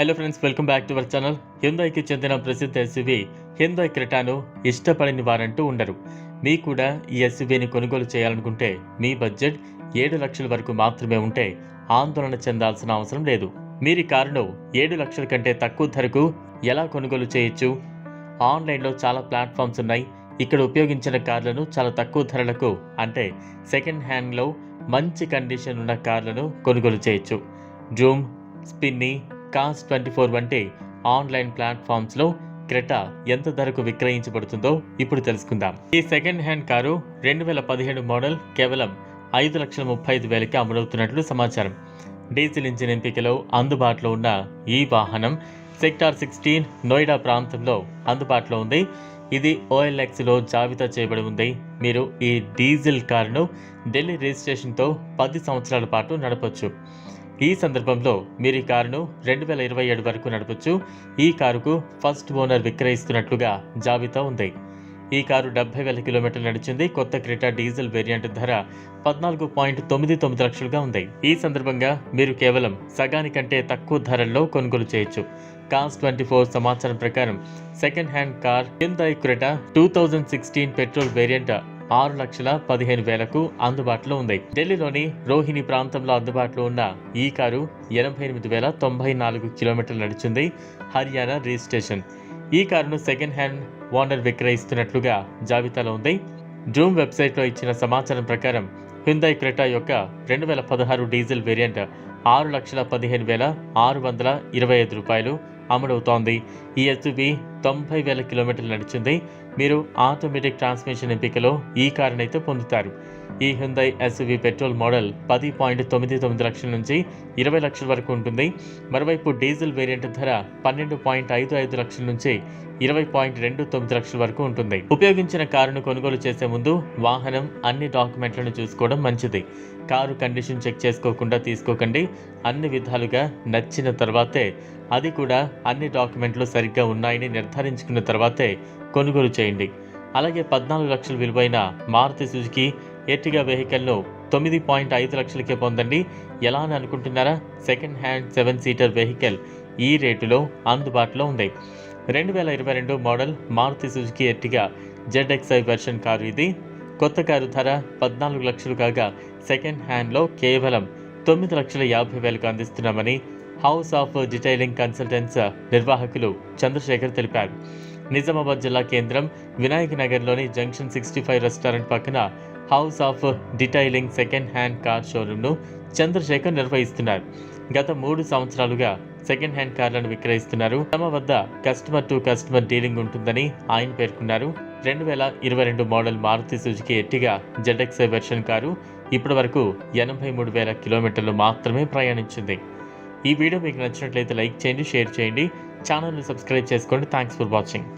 Hello friends welcome back to our channel హిందాయికి చెందిన ప్రసిద్ధ SUV హిందాయ్ క్రిటాను ఇష్టపడని వారంటూ ఉండరు. మీ కూడా ఈ ఎస్యువిని కొనుగోలు చేయాలనుకుంటే మీ బడ్జెట్ ఏడు లక్షల వరకు మాత్రమే ఉంటే ఆందోళన చెందాల్సిన అవసరం లేదు. మీరు కారును ఏడు లక్షల కంటే తక్కువ ధరకు ఎలా కొనుగోలు చేయొచ్చు? ఆన్లైన్లో చాలా ప్లాట్ఫామ్స్ ఉన్నాయి. ఇక్కడ ఉపయోగించిన కార్లను చాలా తక్కువ ధరలకు అంటే సెకండ్ హ్యాండ్లో మంచి కండిషన్ ఉన్న కార్లను కొనుగోలు చేయొచ్చు. Zoom Spinny cars twenty four వంటి ఆన్లైన్ ప్లాట్ఫామ్స్లో క్రెటా ఎంత ధరకు విక్రయించబడుతుందో ఇప్పుడు తెలుసుకుందాం. ఈ సెకండ్ హ్యాండ్ కారు రెండు వేల పదిహేడు మోడల్ కేవలం ఐదు లక్షల ముప్పై ఐదు వేలకి అమలవుతున్నట్లు సమాచారం. డీజిల్ ఇంజిన్ ఎంపికలో అందుబాటులో ఉన్న ఈ వాహనం సెక్టార్ సిక్స్టీన్ నోయిడా ప్రాంతంలో అందుబాటులో ఉంది. ఇది ఓఎల్ఎక్స్లో జాబితా చేయబడి ఉంది. మీరు ఈ డీజిల్ కారును ఢిల్లీ రిజిస్ట్రేషన్తో పది సంవత్సరాల పాటు నడపచ్చు. ఈ సందర్భంలో మీరు ఈ కారును రెండు వేల ఇరవై ఏడు వరకు నడపొచ్చు. ఈ కారుకు ఫస్ట్ ఓనర్ విక్రయిస్తున్నట్లుగా జాబితా ఉంది. ఈ కారు డెబ్బై వేల కిలోమీటర్లు నడిచింది. కొత్త క్రిటా డీజిల్ వేరియంట్ ధర పద్నాలుగు పాయింట్ తొమ్మిది తొమ్మిది లక్షలుగా ఉంది. ఈ సందర్భంగా మీరు కేవలం సగానికంటే తక్కువ ధరల్లో కొనుగోలు చేయొచ్చు. కాస్ ట్వంటీ ఫోర్ సమాచారం ప్రకారం second hand car Hyundai Creta two thousand sixteen petrol variant ఆరు లక్షల పదిహేను వేలకు అందుబాటులో ఉంది. ఢిల్లీలోని రోహిణి ప్రాంతంలో అందుబాటులో ఉన్న ఈ కారు ఎనభై ఎనిమిది వేల తొంభై నాలుగు కిలోమీటర్లు నడిచింది హర్యానా రిజిస్ట్రేషన్ ఈ కారును సెకండ్ హ్యాండ్ ఓనర్ విక్రయిస్తున్నట్లుగా జాబితాలో ఉంది. జూమ్ వెబ్సైట్లో ఇచ్చిన సమాచారం ప్రకారం హ్యుందాయ్ క్రెటా యొక్క రెండు వేల పదహారు డీజిల్ వేరియంట్ ఆరు లక్షల పదిహేను వేల ఆరు వందల ఇరవై ఐదు రూపాయలు అమలవుతోంది. ఈ ఎస్యువి తొంభై వేల కిలోమీటర్లు నడిచింది. మీరు ఆటోమేటిక్ ట్రాన్స్మిషన్ ఎంపికలో ఈ కారునైతే పొందుతారు. ఈ హ్యుందై ఎస్వి పెట్రోల్ మోడల్ పది పాయింట్ తొమ్మిది తొమ్మిది లక్షల నుంచి ఇరవై లక్షల వరకు ఉంటుంది. మరోవైపు డీజిల్ వేరియంట్ ధర పన్నెండు పాయింట్ ఐదు ఐదు లక్షల నుంచి ఇరవై పాయింట్ రెండు తొమ్మిది లక్షల వరకు ఉంటుంది. ఉపయోగించిన కారును కొనుగోలు చేసే ముందు వాహనం అన్ని డాక్యుమెంట్లను చూసుకోవడం మంచిది. కారు కండిషన్ చెక్ చేసుకోకుండా తీసుకోకండి. అన్ని విధాలుగా నచ్చిన తర్వాతే అది కూడా అన్ని డాక్యుమెంట్లు సరిగ్గా ఉన్నాయని నిర్ధారించుకున్న తర్వాతే కొనుగోలు చేయండి. అలాగే పద్నాలుగు లక్షల విలువైన మారుతి సుజుకి ఎర్టిగా వెహికల్ను తొమ్మిది పాయింట్ ఐదు లక్షలకే పొందండి. ఎలా అని అనుకుంటున్నారా? Second hand seven seater vehicle ఈ రేటులో అందుబాటులో ఉంది. రెండు వేల ఇరవై రెండు model Maruti Suzuki Ertiga ZXI version car ఇది. కొత్త కారు ధర పద్నాలుగు లక్షలు కాగా సెకండ్ హ్యాండ్లో కేవలం తొమ్మిది లక్షల యాభై వేలకు అందిస్తున్నామని హౌస్ ఆఫ్ డిటైలింగ్ కన్సల్టెన్స్ నిర్వాహకులు చంద్రశేఖర్ తెలిపారు. నిజామాబాద్ జిల్లా కేంద్రం వినాయక నగర్లోని జంక్షన్ సిక్స్టీ ఫైవ్ రెస్టారెంట్ పక్కన house of detailing second hand car షోరూమ్ను Chandrashekar నిర్వహిస్తున్నారు. గత మూడు సంవత్సరాలుగా సెకండ్ హ్యాండ్ కార్లను విక్రయిస్తున్నారు. తమ వద్ద కస్టమర్ టు కస్టమర్ డీలింగ్ ఉంటుందని ఆయన పేర్కొన్నారు. రెండు వేల ఇరవై రెండు model Maruti Suzuki Ertiga ZXI version car ఇప్పటి వరకు ఎనభై మూడు వేల కిలోమీటర్లు మాత్రమే ప్రయాణించింది. ఈ వీడియో మీకు నచ్చినట్లయితే లైక్ చేయండి షేర్ చేయండి. ఛానల్ని సబ్స్క్రైబ్ చేసుకోండి. Thanks for watching.